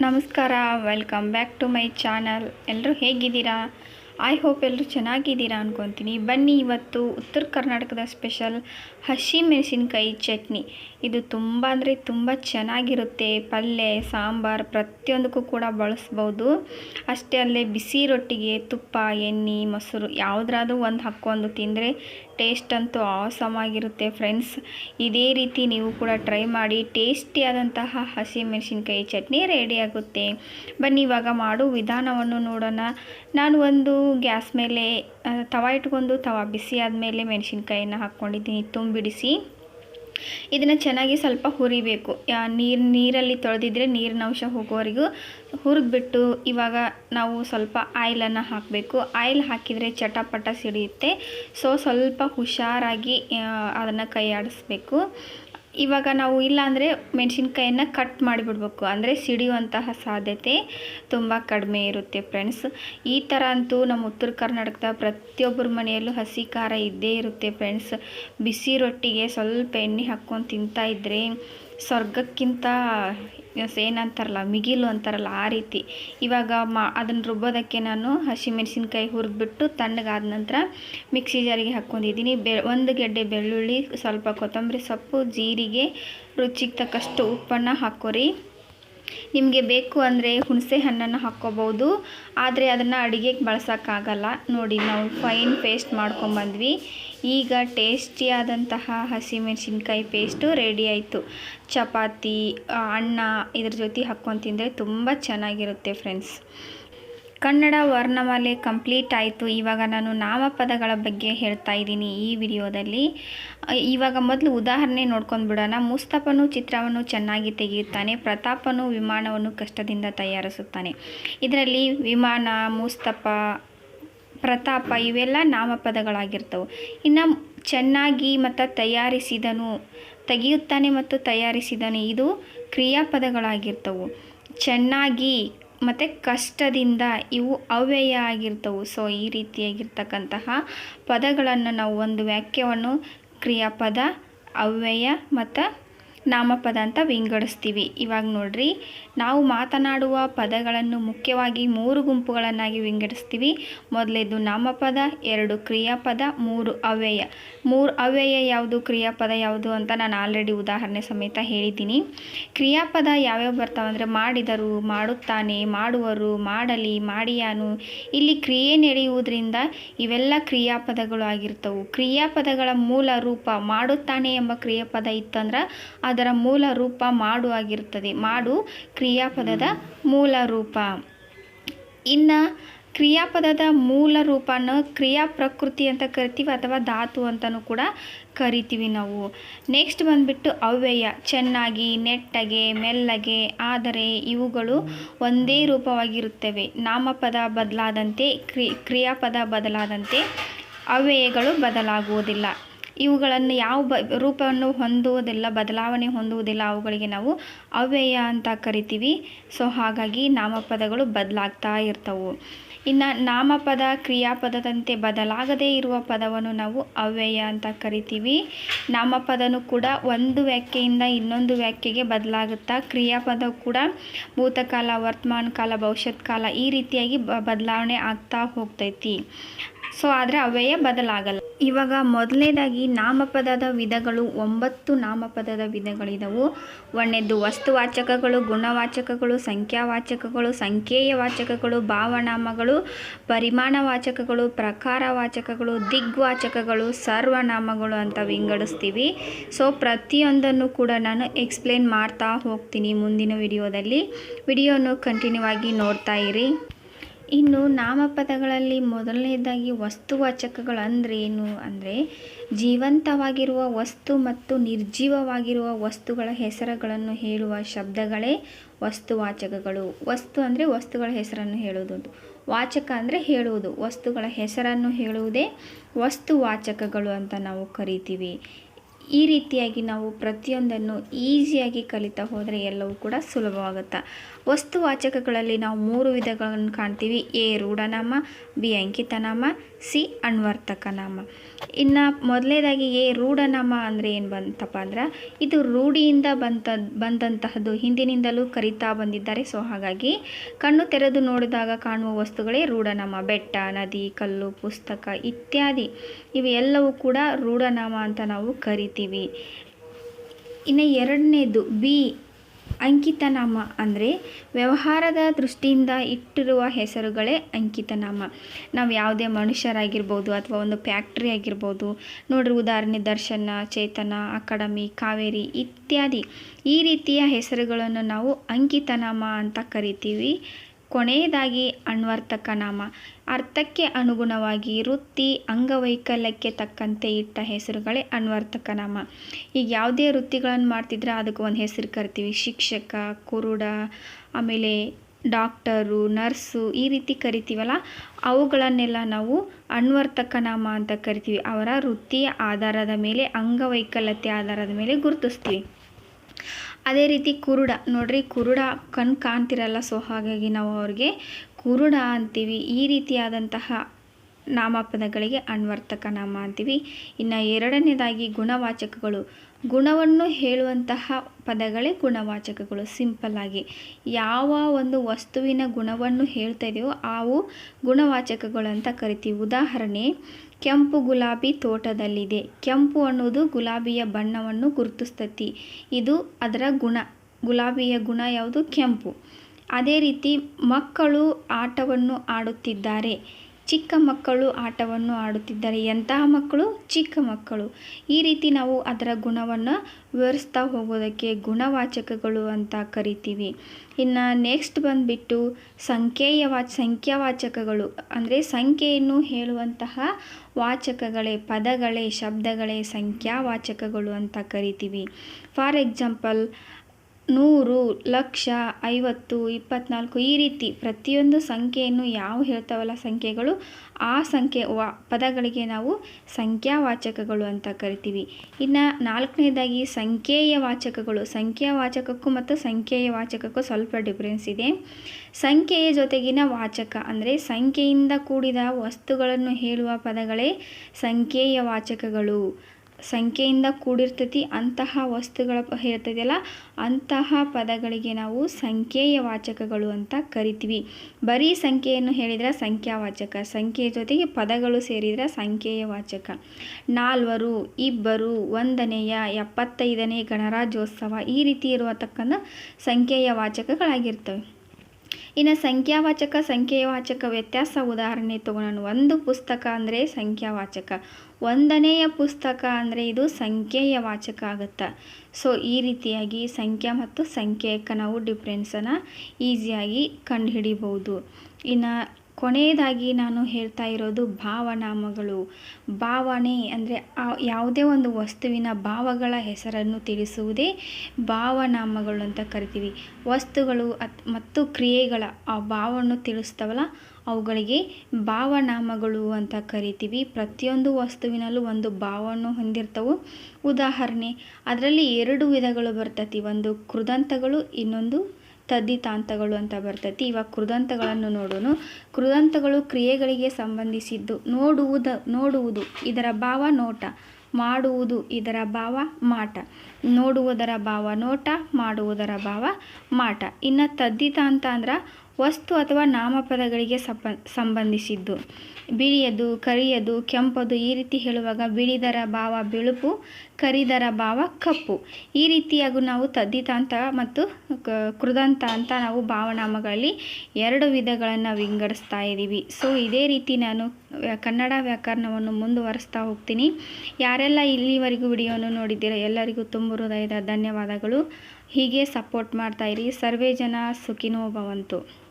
ನಮಸ್ಕಾರ welcome back to my channel ಎಲ್ಲರೂ ಹೇಗಿದ್ದೀರಾ? ಐ ಹೋಪ್ ಎಲ್ಲರೂ ಚೆನ್ನಾಗಿದ್ದೀರಾ ಅನ್ಕೊತೀನಿ. ಬನ್ನಿ ಇವತ್ತು ಉತ್ತರ ಕರ್ನಾಟಕದ ಸ್ಪೆಷಲ್ ಹಸಿ ಮೆಣಸಿನಕಾಯಿ ಚಟ್ನಿ. ಇದು ತುಂಬ ಅಂದರೆ ತುಂಬ ಚೆನ್ನಾಗಿರುತ್ತೆ. ಪಲ್ಯ ಸಾಂಬಾರು ಪ್ರತಿಯೊಂದಕ್ಕೂ ಕೂಡ ಬಳಸ್ಬೋದು. ಅಷ್ಟೇ ಅಲ್ಲೇ ಬಿಸಿ ರೊಟ್ಟಿಗೆ ತುಪ್ಪ, ಎಣ್ಣೆ, ಮೊಸರು ಯಾವುದ್ರಾದ್ರೂ ಒಂದು ಹಾಕ್ಕೊಂಡು ತಿಂದರೆ ಟೇಸ್ಟ್ ಅಂತೂ ಆಸಮ್ ಆಗಿರುತ್ತೆ ಫ್ರೆಂಡ್ಸ್ ಇದೇ ರೀತಿ ನೀವು ಕೂಡ ಟ್ರೈ ಮಾಡಿ ಟೇಸ್ಟಿಯಾದಂತಹ ಹಸಿ ಮೆಣಸಿನ್ಕಾಯಿ ಚಟ್ನಿ ರೆಡಿಯಾಗುತ್ತೆ ಬನ್ನಿ, ಇವಾಗ ಮಾಡೋ ವಿಧಾನವನ್ನು ನೋಡೋಣ. ನಾನು ಒಂದು ಗ್ಯಾಸ್ ಮೇಲೆ ತವ ಇಟ್ಕೊಂಡು ತವ ಬಿಸಿ ಆದಮೇಲೆ ಮೆಣಸಿನ್ಕಾಯಿನ ಹಾಕ್ಕೊಂಡಿದ್ದೀನಿ. ತುಂಬಿಡಿಸಿ. ಇದನ್ನು ಚೆನ್ನಾಗಿ ಸ್ವಲ್ಪ ಹುರಿಬೇಕು. ನೀರು, ನೀರಲ್ಲಿ ತೊಳೆದಿದ್ರೆ ನೀರಿನ ಅಂಶ ಹೋಗೋವರೆಗೂ ಹುರಿದ್ಬಿಟ್ಟು ಇವಾಗ ನಾವು ಸ್ವಲ್ಪ ಆಯಿಲನ್ನು ಹಾಕಬೇಕು. ಆಯಿಲ್ ಹಾಕಿದರೆ ಚಟಪಟ ಸಿಡಿಯುತ್ತೆ. ಸೊ ಸ್ವಲ್ಪ ಹುಷಾರಾಗಿ ಅದನ್ನು ಕೈ ಆಡಿಸ್ಬೇಕು ಇವಾಗ ನಾವು ಇಲ್ಲಾಂದರೆ ಮೆಣಸಿನ್ಕಾಯನ್ನು ಕಟ್ ಮಾಡಿಬಿಡ್ಬೇಕು. ಅಂದರೆ ಸಿಡಿಯುವಂತಹ ಸಾಧ್ಯತೆ ತುಂಬ ಕಡಿಮೆ ಇರುತ್ತೆ ಫ್ರೆಂಡ್ಸ್ ಈ ಥರ ಅಂತೂ ನಮ್ಮ ಉತ್ತರ ಕರ್ನಾಟಕದ ಪ್ರತಿಯೊಬ್ಬರ ಮನೆಯಲ್ಲೂ ಹಸಿ ಖಾರ ಇದ್ದೇ ಇರುತ್ತೆ ಫ್ರೆಂಡ್ಸ್ ಬಿಸಿ ರೊಟ್ಟಿಗೆ ಸ್ವಲ್ಪ ಎಣ್ಣೆ ಹಾಕ್ಕೊಂಡು ತಿಂತಾ ಇದ್ದರೆ ಸ್ವರ್ಗಕ್ಕಿಂತ ಏನಂತಾರಲ್ಲ, ಮಿಗಿಲು ಅಂತಾರಲ್ಲ ಆ ರೀತಿ. ಇವಾಗ ಮಾ, ಅದನ್ನು ರುಬ್ಬೋದಕ್ಕೆ ನಾನು ಹಸಿಮೆಣಸಿನ್ಕಾಯಿ ಹುರಿದ್ಬಿಟ್ಟು ತಣ್ಣಗಾದ ನಂತರ ಮಿಕ್ಸಿ ಜಾರಿಗೆ ಹಾಕ್ಕೊಂಡಿದ್ದೀನಿ. ಬೆ, ಒಂದು ಗೆಡ್ಡೆ ಬೆಳ್ಳುಳ್ಳಿ, ಸ್ವಲ್ಪ ಕೊತ್ತಂಬರಿ ಸೊಪ್ಪು, ಜೀರಿಗೆ, ರುಚಿಗೆ ತಕ್ಕಷ್ಟು ಉಪ್ಪನ್ನು ಹಾಕೋರಿ ನಿಮಗೆ ಬೇಕು ಅಂದರೆ ಹುಣಸೆ ಹಣ್ಣನ್ನು ಹಾಕ್ಕೋಬೋದು. ಆದರೆ ಅದನ್ನು ಅಡುಗೆಗೆ ಬಳಸೋಕ್ಕಾಗಲ್ಲ. ನೋಡಿ ನಾವು ಫೈನ್ ಪೇಸ್ಟ್ ಮಾಡ್ಕೊಂಬಂದ್ವಿ. ಈಗ ಟೇಸ್ಟಿಯಾದಂತಹ ಹಸಿಮೆಣಸಿನ್ಕಾಯಿ ಪೇಸ್ಟು ರೆಡಿ ಆಯಿತು. ಚಪಾತಿ, ಅನ್ನ ಇದ್ರ ಜೊತೆ ಹಾಕ್ಕೊಂಡು ತಿಂದರೆ ತುಂಬ ಚೆನ್ನಾಗಿರುತ್ತೆ ಫ್ರೆಂಡ್ಸ್ ಕನ್ನಡ ವರ್ಣಮಾಲೆ ಕಂಪ್ಲೀಟ್ ಆಯಿತು. ಇವಾಗ ನಾನು ನಾಮಪದಗಳ ಬಗ್ಗೆ ಹೇಳ್ತಾ ಇದ್ದೀನಿ ಈ ವಿಡಿಯೋದಲ್ಲಿ. ಇವಾಗ ಮೊದಲು ಉದಾಹರಣೆ ನೋಡ್ಕೊಂಡು ಬಿಡೋಣ. ಮುಸ್ತಫನು ಚಿತ್ರವನ್ನು ಚೆನ್ನಾಗಿ ತೆಗೆಯುತ್ತಾನೆ. ಪ್ರತಾಪನು ವಿಮಾನವನ್ನು ಕಷ್ಟದಿಂದ ತಯಾರಿಸುತ್ತಾನೆ. ಇದರಲ್ಲಿ ವಿಮಾನ, ಮುಸ್ತಫ, ಪ್ರತಾಪ ಇವೆಲ್ಲ ನಾಮಪದಗಳಾಗಿರ್ತವೆ. ಇನ್ನು ಚೆನ್ನಾಗಿ ಮತ್ತು ತಯಾರಿಸಿದನು, ತೆಗೆಯುತ್ತಾನೆ ಮತ್ತು ತಯಾರಿಸಿದನು, ಇದು ಕ್ರಿಯಾಪದಗಳಾಗಿರ್ತವೆ. ಚೆನ್ನಾಗಿ ಮತ್ತು ಕಷ್ಟದಿಂದ ಇವು ಅವ್ಯಯ ಆಗಿರ್ತವೆ. ಸೊ ಈ ರೀತಿಯಾಗಿರ್ತಕ್ಕಂತಹ ಪದಗಳನ್ನು ನಾವು ಒಂದು ವಾಕ್ಯವನ್ನು ಕ್ರಿಯಾಪದ ಅವ್ಯಯ ಮತ್ತು ನಾಮಪದ ಅಂತ ವಿಂಗಡಿಸ್ತೀವಿ. ಇವಾಗ ನೋಡ್ರಿ, ನಾವು ಮಾತನಾಡುವ ಪದಗಳನ್ನು ಮುಖ್ಯವಾಗಿ ಮೂರು ಗುಂಪುಗಳನ್ನಾಗಿ ವಿಂಗಡಿಸ್ತೀವಿ. ಮೊದಲೇದು ನಾಮಪದ, ಎರಡು ಕ್ರಿಯಾಪದ, ಮೂರು ಅವ್ಯಯ. ಮೂರು ಅವ್ಯಯ ಯಾವುದು, ಕ್ರಿಯಾಪದ ಯಾವುದು ಅಂತ ನಾನು ಆಲ್ರೆಡಿ ಉದಾಹರಣೆ ಸಮೇತ ಹೇಳಿದ್ದೀನಿ. ಕ್ರಿಯಾಪದ ಯಾವ್ಯಾವ ಬರ್ತಾವೆ ಅಂದರೆ ಮಾಡಿದರು, ಮಾಡುತ್ತಾನೆ, ಮಾಡುವರು, ಮಾಡಲಿ, ಮಾಡಿಯಾನು. ಇಲ್ಲಿ ಕ್ರಿಯೆ ನಡೆಯುವುದರಿಂದ ಇವೆಲ್ಲ ಕ್ರಿಯಾಪದಗಳು ಆಗಿರ್ತವು. ಕ್ರಿಯಾಪದಗಳ ಮೂಲ ರೂಪ ಮಾಡುತ್ತಾನೆ ಎಂಬ ಕ್ರಿಯಾಪದ ಇತ್ತಂದ್ರೆ ಅದರ ಮೂಲ ರೂಪ ಮಾಡು ಆಗಿರುತ್ತದೆ. ಮಾಡು ಕ್ರಿಯಾಪದದ ಮೂಲ ರೂಪ. ಇನ್ನು ಕ್ರಿಯಾಪದದ ಮೂಲ ರೂಪನ ಕ್ರಿಯಾ ಪ್ರಕೃತಿ ಅಂತ ಕರಿತೀವಿ ಅಥವಾ ಧಾತು ಅಂತಲೂ ಕೂಡ ಕರಿತೀವಿ ನಾವು. ನೆಕ್ಸ್ಟ್ ಬಂದುಬಿಟ್ಟು ಅವ್ಯಯ. ಚೆನ್ನಾಗಿ, ನೆಟ್ಟಗೆ, ಮೆಲ್ಲಗೆ, ಆದರೆ ಇವುಗಳು ಒಂದೇ ರೂಪವಾಗಿರುತ್ತವೆ. ನಾಮಪದ ಬದಲಾದಂತೆ, ಕ್ರಿ, ಕ್ರಿಯಾಪದ ಬದಲಾದಂತೆ ಅವ್ಯಯಗಳು ಬದಲಾಗುವುದಿಲ್ಲ. ಇವುಗಳನ್ನು ಯಾವ ಬ, ರೂಪವನ್ನು ಹೊಂದುವುದಿಲ್ಲ, ಬದಲಾವಣೆ ಹೊಂದುವುದಿಲ್ಲ, ಅವುಗಳಿಗೆ ನಾವು ಅವ್ಯಯ ಅಂತ ಕರಿತೀವಿ. ಸೊ, ಹಾಗಾಗಿ ನಾಮಪದಗಳು ಬದಲಾಗ್ತಾ ಇರ್ತವು. ಇನ್ನು ನಾಮಪದ ಕ್ರಿಯಾಪದದಂತೆ ಬದಲಾಗದೇ ಇರುವ ಪದವನ್ನು ನಾವು ಅವ್ಯಯ ಅಂತ ಕರಿತೀವಿ. ನಾಮಪದನು ಕೂಡ ಒಂದು ವ್ಯಾಖ್ಯೆಯಿಂದ ಇನ್ನೊಂದು ವ್ಯಾಖ್ಯೆಗೆ ಬದಲಾಗುತ್ತಾ, ಕ್ರಿಯಾಪದ ಕೂಡ ಭೂತಕಾಲ, ವರ್ತಮಾನ ಕಾಲ, ಭವಿಷ್ಯತ್ ಕಾಲ ಈ ರೀತಿಯಾಗಿ ಬದಲಾವಣೆ ಆಗ್ತಾ ಹೋಗ್ತೈತಿ. ಸೊ ಆದರೆ ಅವ್ಯಯ ಬದಲಾಗಲ್ಲ. ಇವಾಗ ಮೊದಲನೇದಾಗಿ ನಾಮಪದದ ವಿಧಗಳು, ಒಂಬತ್ತು ನಾಮಪದದ ವಿಧಗಳಿದವು. ಒಂದನೇದು ವಸ್ತುವಾಚಕಗಳು, ಗುಣವಾಚಕಗಳು, ಸಂಖ್ಯಾವಾಚಕಗಳು ಸಂಖ್ಯೇಯ ವಾಚಕಗಳು ಭಾವನಾಮಗಳು, ಪರಿಮಾಣವಾಚಕಗಳು, ಪ್ರಕಾರವಾಚಕಗಳು, ದಿಗ್ವಾಚಕಗಳು, ಸರ್ವನಾಮಗಳು ಅಂತ ವಿಂಗಡಿಸ್ತೀವಿ. ಸೊ ಪ್ರತಿಯೊಂದನ್ನು ಕೂಡ ನಾನು ಎಕ್ಸ್ಪ್ಲೇನ್ ಮಾಡ್ತಾ ಹೋಗ್ತೀನಿ ಮುಂದಿನ ವಿಡಿಯೋದಲ್ಲಿ. ವಿಡಿಯೋನು ಕಂಟಿನ್ಯೂ ಆಗಿ ನೋಡ್ತಾ ಇರಿ. ಇನ್ನು ನಾಮಪದಗಳಲ್ಲಿ ಮೊದಲನೇದಾಗಿ ವಸ್ತುವಾಚಕಗಳು ಅಂದರೆ ಏನು ಅಂದರೆ ಜೀವಂತವಾಗಿರುವ ವಸ್ತು ಮತ್ತು ನಿರ್ಜೀವವಾಗಿರುವ ವಸ್ತುಗಳ ಹೆಸರುಗಳನ್ನು ಹೇಳುವ ಶಬ್ದಗಳೇ ವಸ್ತುವಾಚಕಗಳು. ವಸ್ತು ಅಂದರೆ ವಸ್ತುಗಳ ಹೆಸರನ್ನು ಹೇಳುವುದು ವಾಚಕ ಅಂದರೆ ಹೇಳುವುದು. ವಸ್ತುಗಳ ಹೆಸರನ್ನು ಹೇಳುವುದೇ ವಸ್ತುವಾಚಕಗಳು ಅಂತ ನಾವು ಕರಿತೀವಿ. ಈ ರೀತಿಯಾಗಿ ನಾವು ಪ್ರತಿಯೊಂದನ್ನು ಈಸಿಯಾಗಿ ಕಲಿತಾ ಹೋದರೆ ಎಲ್ಲವೂ ಕೂಡ ಸುಲಭವಾಗುತ್ತೆ? ವಸ್ತುವಾಚಕಗಳಲ್ಲಿ ನಾವು ಮೂರು ವಿಧಗಳನ್ನು ಕಾಣ್ತೀವಿ. ಎ, ರೂಢನಾಮ, ಬಿ, ಅಂಕಿತನಾಮ, ಸಿ ಅನ್ವರ್ತಕ ನಾಮ ಇನ್ನು ಮೊದಲನೇದಾಗಿ ಎ, ರೂಢನಾಮ ಅಂದರೆ ಏನು ಬಂತಪ್ಪ ಅಂದ್ರೆ, ಇದು ರೂಢಿಯಿಂದ ಬಂತ, ಬಂದಂತಹದ್ದು ಹಿಂದಿನಿಂದಲೂ ಕರಿತಾ ಬಂದಿದ್ದಾರೆ. ಸೊ, ಹಾಗಾಗಿ ಕಣ್ಣು ತೆರೆದು ನೋಡಿದಾಗ ಕಾಣುವ ವಸ್ತುಗಳೇ ರೂಢನಾಮ. ಬೆಟ್ಟ, ನದಿ, ಕಲ್ಲು, ಪುಸ್ತಕ ಇತ್ಯಾದಿ. ಇವೆಲ್ಲವೂ ಕೂಡ ರೂಢನಾಮ ಅಂತ ನಾವು ಕರಿತೀವಿ ಇನ್ನು ಎರಡನೇದು ಬಿ, ಅಂಕಿತನಾಮ ಅಂದರೆ ವ್ಯವಹಾರದ ದೃಷ್ಟಿಯಿಂದ ಇಟ್ಟಿರುವ ಹೆಸರುಗಳೇ ಅಂಕಿತನಾಮ. ನಾವು ಯಾವುದೇ ಮನುಷ್ಯರಾಗಿರ್ಬೋದು ಅಥವಾ ಒಂದು ಫ್ಯಾಕ್ಟ್ರಿ ಆಗಿರ್ಬೋದು, ನೋಡ್ರಿ ಉದಾಹರಣೆ ದರ್ಶನ, ಚೇತನ, ಅಕಾಡೆಮಿ, ಕಾವೇರಿ ಇತ್ಯಾದಿ. ಈ ರೀತಿಯ ಹೆಸರುಗಳನ್ನು ನಾವು ಅಂಕಿತನಾಮ ಅಂತ ಕರಿತೀವಿ. ಕೊನೆಯದಾಗಿ ಅನ್ವರ್ಥಕ ನಾಮ. ಅರ್ಥಕ್ಕೆ ಅನುಗುಣವಾಗಿ ವೃತ್ತಿ, ಅಂಗವೈಕಲ್ಯಕ್ಕೆ ತಕ್ಕಂತೆ ಇಟ್ಟ ಹೆಸರುಗಳೇ ಅನ್ವರ್ತಕ ನಾಮ. ಈಗ ಯಾವುದೇ ವೃತ್ತಿಗಳನ್ನು ಮಾಡ್ತಿದ್ರೆ ಅದಕ್ಕೆ ಒಂದು ಹೆಸರು ಕರಿತೀವಿ. ಶಿಕ್ಷಕ, ಕುರುಡ, ಆಮೇಲೆ ಡಾಕ್ಟರು, ನರ್ಸು ಈ ರೀತಿ ಕರಿತೀವಲ್ಲ, ಅವುಗಳನ್ನೆಲ್ಲ ನಾವು ಅನ್ವರ್ತಕ ನಾಮ ಅಂತ ಕರಿತೀವಿ. ಅವರ ವೃತ್ತಿಯ ಆಧಾರದ ಮೇಲೆ, ಅಂಗವೈಕಲ್ಯತೆ ಆಧಾರದ ಮೇಲೆ ಗುರುತಿಸ್ತೀವಿ. ಅದೇ ರೀತಿ ಕುರುಡ. ನೋಡ್ರಿ, ಕುರುಡ ಕಣ್ಣು ಕಾಣ್ತಿರಲ್ಲ, ಸೊ ಹಾಗಾಗಿ ನಾವು ಅವ್ರಿಗೆ ಕುರುಡ ಅಂತೀವಿ. ಈ ರೀತಿಯಾದಂತಹ ನಾಮಪದಗಳಿಗೆ ಅನ್ವರ್ತಕ ನಾಮ ಅಂತೀವಿ. ಇನ್ನು ಎರಡನೇದಾಗಿ ಗುಣವಾಚಕಗಳು. ಗುಣವನ್ನು ಹೇಳುವಂತಹ ಪದಗಳೇ ಗುಣವಾಚಕಗಳು, ಸಿಂಪಲ್ ಆಗಿ. ಯಾವ ಒಂದು ವಸ್ತುವಿನ ಗುಣವನ್ನು ಹೇಳ್ತಾ ಇದೆಯೋ ಅವು ಗುಣವಾಚಕಗಳು ಅಂತ ಕರಿತೀವಿ. ಉದಾಹರಣೆ, ಕೆಂಪು ಗುಲಾಬಿ ತೋಟದಲ್ಲಿದೆ. ಕೆಂಪು ಅನ್ನೋದು ಗುಲಾಬಿಯ ಬಣ್ಣವನ್ನು ಗುರುತಿಸ್ತತಿ. ಇದು ಅದರ ಗುಣ. ಗುಲಾಬಿಯ ಗುಣ ಯಾವುದು? ಕೆಂಪು. ಅದೇ ರೀತಿ ಮಕ್ಕಳು ಆಟವನ್ನು ಆಡುತ್ತಿದ್ದಾರೆ. ಚಿಕ್ಕ ಮಕ್ಕಳು ಆಟವನ್ನು ಆಡುತ್ತಿದ್ದಾರೆ. ಎಂತಹ ಮಕ್ಕಳು? ಚಿಕ್ಕ ಮಕ್ಕಳು. ಈ ರೀತಿ ನಾವು ಅದರ ಗುಣವನ್ನು ವಿವರಿಸ್ತಾ ಹೋಗೋದಕ್ಕೆ ಗುಣವಾಚಕಗಳು ಅಂತ ಕರಿತೀವಿ. ಇನ್ನು ನೆಕ್ಸ್ಟ್ ಬಂದುಬಿಟ್ಟು ಸಂಖ್ಯೆಯ ವಾಚ ಸಂಖ್ಯಾವಾಚಕಗಳು. ಅಂದರೆ ಸಂಖ್ಯೆಯನ್ನು ಹೇಳುವಂತಹ ವಾಚಕಗಳೇ, ಪದಗಳೇ, ಶಬ್ದಗಳೇ ಸಂಖ್ಯಾವಾಚಕಗಳು ಅಂತ ಕರಿತೀವಿ. ಫಾರ್ ಎಕ್ಸಾಂಪಲ್ ನೂರು, ಲಕ್ಷ, ಐವತ್ತು, ಇಪ್ಪತ್ನಾಲ್ಕು ಈ ರೀತಿ ಪ್ರತಿಯೊಂದು ಸಂಖ್ಯೆಯನ್ನು ಯಾವ ಹೇಳ್ತಾವಲ್ಲ ಸಂಖ್ಯೆಗಳು? ಆ ಸಂಖ್ಯೆ ವಾ ಪದಗಳಿಗೆ ನಾವು ಸಂಖ್ಯಾವಾಚಕಗಳು ಅಂತ ಕರಿತೀವಿ. ಇನ್ನು ನಾಲ್ಕನೇದಾಗಿ ಸಂಖ್ಯೆಯ ವಾಚಕಗಳು. ಸಂಖ್ಯಾವಾಚಕಕ್ಕೂ ಮತ್ತು ಸಂಖ್ಯೆಯ ವಾಚಕಕ್ಕೂ ಸ್ವಲ್ಪ ಡಿಫ್ರೆನ್ಸ್ ಇದೆ. ಸಂಖ್ಯೆಯ ಜೊತೆಗಿನ ವಾಚಕ ಅಂದರೆ ಸಂಖ್ಯೆಯಿಂದ ಕೂಡಿದ ವಸ್ತುಗಳನ್ನು ಹೇಳುವ ಪದಗಳೇ ಸಂಖ್ಯೆಯ ವಾಚಕಗಳು. ಸಂಖ್ಯೆಯಿಂದ ಕೂಡಿರ್ತೈತಿ. ಅಂತಹ ವಸ್ತುಗಳ ಹೇಳ್ತದೆಯಲ್ಲ ಅಂತಹ ಪದಗಳಿಗೆ ನಾವು ಸಂಖ್ಯೆಯ ವಾಚಕಗಳು ಅಂತ ಕರಿತೀವಿ. ಬರೀ ಸಂಖ್ಯೆಯನ್ನು ಹೇಳಿದರೆ ಸಂಖ್ಯಾವಾಚಕ, ಸಂಖ್ಯೆಯ ಜೊತೆಗೆ ಪದಗಳು ಸೇರಿದರೆ ಸಂಖ್ಯೆಯ ವಾಚಕ. ನಾಲ್ವರು, ಇಬ್ಬರು, ಒಂದನೆಯ, ಎಪ್ಪತ್ತೈದನೇ ಗಣರಾಜ್ಯೋತ್ಸವ ಈ ರೀತಿ ಇರುವತಕ್ಕಂಥ ಸಂಖ್ಯೆಯ ವಾಚಕಗಳಾಗಿರ್ತವೆ. ಇನ್ನು ಸಂಖ್ಯಾವಾಚಕ ಸಂಖ್ಯೆಯವಾಚಕ ವ್ಯತ್ಯಾಸ ಉದಾಹರಣೆ ತಗೊಳ್ಳೋಣ ಒಂದು ಪುಸ್ತಕ ಅಂದರೆ ಸಂಖ್ಯಾವಾಚಕ. ಒಂದನೆಯ ಪುಸ್ತಕ ಅಂದರೆ ಇದು ಸಂಖ್ಯೆಯ ವಾಚಕ ಆಗುತ್ತೆ? ಸೊ ಈ ರೀತಿಯಾಗಿ ಸಂಖ್ಯೆ ಮತ್ತು ಸಂಖ್ಯೆಯಕ್ಕೆ ನಾವು ಡಿಫ್ರೆನ್ಸನ್ನು ಈಸಿಯಾಗಿ ಕಂಡುಹಿಡಿಬೋದು ಇನ್ನು ಕೊನೆಯದಾಗಿ ನಾನು ಹೇಳ್ತಾ ಇರೋದು ಭಾವನಾಮಗಳು ಭಾವನೆ ಅಂದರೆ ಯಾವುದೇ ಒಂದು ವಸ್ತುವಿನ ಭಾವಗಳ ಹೆಸರನ್ನು ತಿಳಿಸುವುದೇ ಭಾವನಾಮಗಳು ಅಂತ ಕರಿತೀವಿ. ವಸ್ತುಗಳು ಅತ್ ಮತ್ತು ಕ್ರಿಯೆಗಳ ಆ ಭಾವವನ್ನು ತಿಳಿಸ್ತವಲ್ಲ, ಅವುಗಳಿಗೆ ಭಾವನಾಮಗಳು ಅಂತ ಕರಿತೀವಿ. ಪ್ರತಿಯೊಂದು ವಸ್ತುವಿನಲ್ಲೂ ಒಂದು ಭಾವವನ್ನು ಹೊಂದಿರ್ತವೆ. ಉದಾಹರಣೆ, ಅದರಲ್ಲಿ ಎರಡು ವಿಧಗಳು ಬರ್ತತಿ. ಒಂದು ಕೃದಂತಗಳು, ಇನ್ನೊಂದು ತದ್ದಿತಾಂತಗಳು ಅಂತ ಬರ್ತೈತಿ. ಇವಾಗ ಕೃದಂತಗಳನ್ನು ನೋಡೋಣ ಕೃದಂತಗಳು ಕ್ರಿಯೆಗಳಿಗೆ ಸಂಬಂಧಿಸಿದ್ದು. ನೋಡುವುದು ನೋಡುವುದು ಇದರ ಭಾವ ನೋಟ. ಮಾಡುವುದು ಇದರ ಭಾವ ಮಾಟ. ನೋಡುವುದರ ಭಾವ ನೋಟ, ಮಾಡುವುದರ ಭಾವ ಮಾಟ. ಇನ್ನು ತದ್ದಿತಾಂತ ಅಂದ್ರೆ ವಸ್ತು ಅಥವಾ ನಾಮಪದಗಳಿಗೆ ಸಂಬಂಧಿಸಿದ್ದು. ಬಿಳಿಯದು, ಕರಿಯದು, ಕೆಂಪದು ಈ ರೀತಿ ಹೇಳುವಾಗ ಬಿಳಿದರ ಭಾವ ಬಿಳುಪು, ಕರಿದರ ಭಾವ ಕಪ್ಪು. ಈ ರೀತಿಯಾಗೂ ನಾವು ತದ್ದಿತಾಂತ ಮತ್ತು ಕೃದಂತ ಅಂತ ನಾವು ಭಾವನಾಮಗಳಲ್ಲಿ ಎರಡು ವಿಧಗಳನ್ನು ವಿಂಗಡಿಸ್ತಾ ಇದ್ದೀವಿ. ಸೊ ಇದೇ ರೀತಿ ನಾನು ಕನ್ನಡ ವ್ಯಾಕರಣವನ್ನು ಮುಂದುವರಿಸ್ತಾ ಹೋಗ್ತೀನಿ. ಯಾರೆಲ್ಲ ಇಲ್ಲಿವರೆಗೂ ವಿಡಿಯೋನು ನೋಡಿದ್ದೀರ, ಎಲ್ಲರಿಗೂ ತುಂಬ ಹೃದಯದ ಧನ್ಯವಾದಗಳು. ಹೀಗೆ ಸಪೋರ್ಟ್ ಮಾಡ್ತಾಯಿರಿ ಸರ್ವೇ ಜನ ಸುಖಿನೋ ಭವಂತು.